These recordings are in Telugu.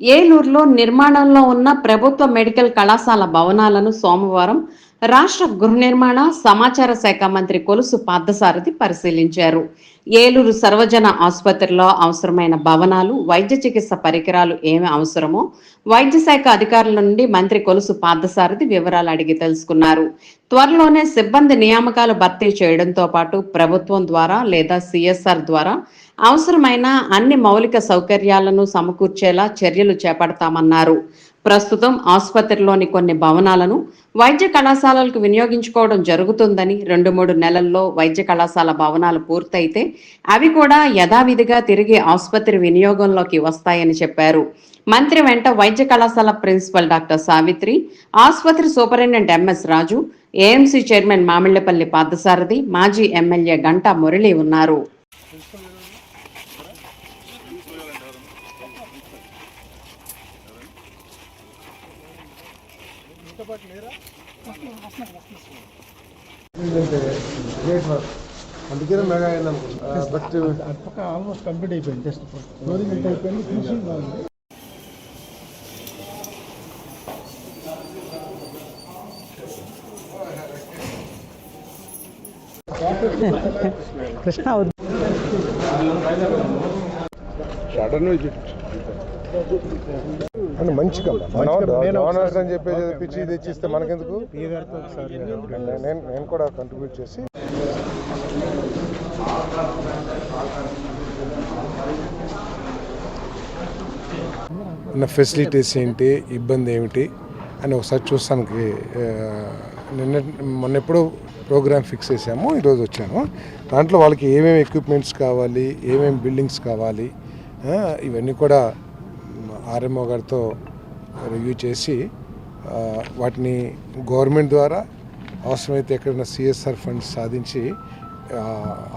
ఏలూరులో నిర్మాణంలో ఉన్న ప్రభుత్వ మెడికల్ కళాశాల భవనాలను సోమవారం రాష్ట్ర గృహ నిర్మాణ సమాచార శాఖ మంత్రి కొలుసు పార్థసారథి పరిశీలించారు. ఏలూరు సర్వజన ఆసుపత్రిలో అవసరమైన భవనాలు వైద్య చికిత్స పరికరాలు ఏమి అవసరమో వైద్య శాఖ అధికారుల నుండి మంత్రి కొలుసు పార్థసారథి వివరాలు అడిగి తెలుసుకున్నారు. త్వరలోనే సిబ్బంది నియామకాలు భర్తీ చేయడంతో పాటు ప్రభుత్వం ద్వారా లేదా సిఎస్ఆర్ ద్వారా అవసరమైన అన్ని మౌలిక సౌకర్యాలను సమకూర్చేలా చర్యలు చేపడతామన్నారు. ప్రస్తుతం ఆసుపత్రిలోని కొన్ని భవనాలను వైద్య కళాశాలలకు వినియోగించుకోవడం జరుగుతుందని రెండు మూడు నెలల్లో వైద్య కళాశాల భవనాలు పూర్తయితే అవి కూడా యథావిధిగా తిరిగి ఆసుపత్రి వినియోగంలోకి వస్తాయని చెప్పారు. మంత్రి వెంట వైద్య కళాశాల ప్రిన్సిపల్ డాక్టర్ సావిత్రి ఆసుపత్రి superintendent MS Raju AMC chairman Mamillapalli Parthasarathi మాజీ ఎమ్మెల్యే గంటా మురళి ఉన్నారు. గ్రేట్ వర్క్ అందుకనే మెగా అయింది అనుకుంటా బట్ పక్క ఆల్మోస్ట్ కంప్లీట్ అయిపోయింది జస్ట్ ఫ్లోరింగ్ ఎంత అయిపోయింది ఫినిషింగ్ బాగుంది. కృష్ణ అని మంచి కమ్మ మనం మంచి కమ్మ. నేను డోనర్స్ అని చెప్పేసి పిచ్చి తెచ్చిస్తే మనకెందుకు నేను నేను కూడా కంట్రిబ్యూట్ చేసి ఉన్న ఫెసిలిటీస్ ఏంటి ఇబ్బంది ఏమిటి అని ఒకసారి చూస్తానికి నిన్న మొన్న ఎప్పుడో ప్రోగ్రామ్ ఫిక్స్ చేసాము ఈరోజు వచ్చాను దాంట్లో వాళ్ళకి ఏమేమి ఎక్విప్మెంట్స్ కావాలి ఏమేమి బిల్డింగ్స్ కావాలి ఇవన్నీ కూడా ఆర్ఎంఓ గారితో రివ్యూ చేసి వాటిని గవర్నమెంట్ ద్వారా అవసరమైతే ఎక్కడైనా సిఎస్ఆర్ ఫండ్స్ సాధించి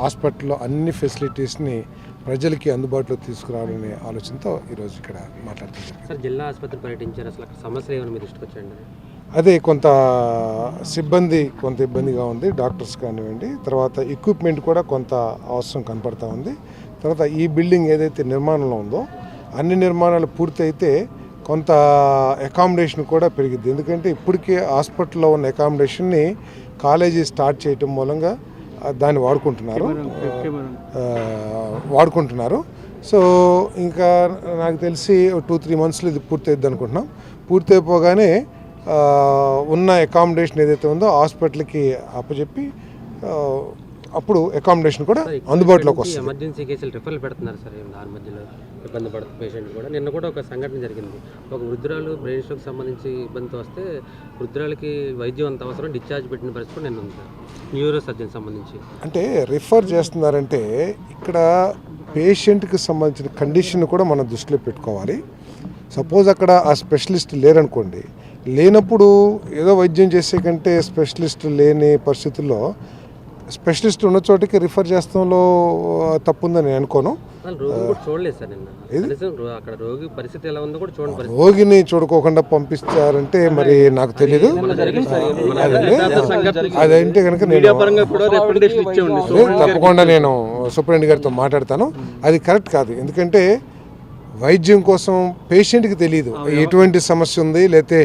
హాస్పిటల్లో అన్ని ఫెసిలిటీస్ని ప్రజలకి అందుబాటులో తీసుకురావాలనే ఆలోచనతో ఈరోజు ఇక్కడ మాట్లాడుతున్నాం జిల్లా ఆసుపత్రి పర్యటించారు. అసలు అక్కడ సమస్యలు ఏమైనా మీ దృష్టికి వచ్చాయండి? అదే కొంత సిబ్బంది కొంత ఇబ్బందిగా ఉంది. డాక్టర్స్ కానివ్వండి. తర్వాత ఎక్విప్మెంట్ కూడా కొంత అవసరం కనపడతా ఉంది. తర్వాత ఈ బిల్డింగ్ ఏదైతే నిర్మాణంలో ఉందో అన్ని నిర్మాణాలు పూర్తయితే కొంత అకామిడేషన్ కూడా పెరిగిద్ది. ఎందుకంటే ఇప్పటికే హాస్పిటల్లో ఉన్న అకామిడేషన్ని కాలేజీ స్టార్ట్ చేయటం మూలంగా దాన్ని వాడుకుంటున్నారు. వాడుకుంటున్నారు. సో ఇంకా నాకు తెలిసి టూ త్రీ మంత్స్లో ఇది పూర్తయిద్ది అనుకుంటున్నాం. పూర్తయిపోగానే ఉన్న అకామిడేషన్ ఏదైతే ఉందో హాస్పిటల్కి అప్పచెప్పి అప్పుడు అకామిడేషన్ కూడా అందుబాటులోకి వస్తుంది. ఎమర్జెన్సీ కేసులు రిఫర్లు పెడుతున్నారు సార్ దాని మధ్యలో ఇబ్బంది పడుతుంది పేషెంట్ కూడా. నిన్న కూడా ఒక సంఘటన జరిగింది. ఒక వృద్ధురాలు బ్రెయిన్ స్ట్రోక్ సంబంధించి ఇబ్బందితో వస్తే వృద్ధురాలకి వైద్యం అంత అవసరం డిశ్చార్జ్ పెట్టిన పరిస్థితి నిన్న ఉంది సార్. న్యూరో సర్జన్ సంబంధించి. అంటే రిఫర్ చేస్తున్నారంటే ఇక్కడ పేషెంట్కి సంబంధించిన కండిషన్ కూడా మనం దృష్టిలో పెట్టుకోవాలి. సపోజ్ అక్కడ ఆ స్పెషలిస్ట్ లేరనుకోండి లేనప్పుడు ఏదో వైద్యం చేసే కంటే స్పెషలిస్ట్ లేని పరిస్థితుల్లో స్పెషలిస్ట్ ఉన్న చోటికి రిఫర్ చేస్తాంలో తప్పుందని నేను అనుకోను రోగిని చూడుకోకుండా పంపిస్తారంటే మరి నాకు తెలియదు అదంటే? కనుక నేను తప్పకుండా నేను సూపరింటెండెంట్ గారితో మాట్లాడతాను. అది కరెక్ట్ కాదు. ఎందుకంటే వైద్యం కోసం పేషెంట్కి తెలియదు ఎటువంటి సమస్య ఉంది లేకపోతే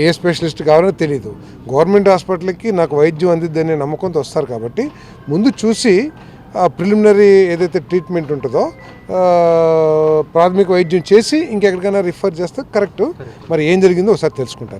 ఏ స్పెషలిస్ట్ కావాలో తెలియదు గవర్నమెంట్ హాస్పిటల్కి నాకు వైద్యం అందిద్దనే నమ్మకంతో వస్తారు కాబట్టి ముందు చూసి ప్రిలిమినరీ ఏదైతే ట్రీట్మెంట్ ఉంటుందో ఆ, ప్రాథమిక వైద్యం చేసి ఇంకెక్కడికైనా రిఫర్ చేస్తే కరెక్ట్. మరి ఏం జరిగిందో ఒకసారి తెలుసుకుంటాను.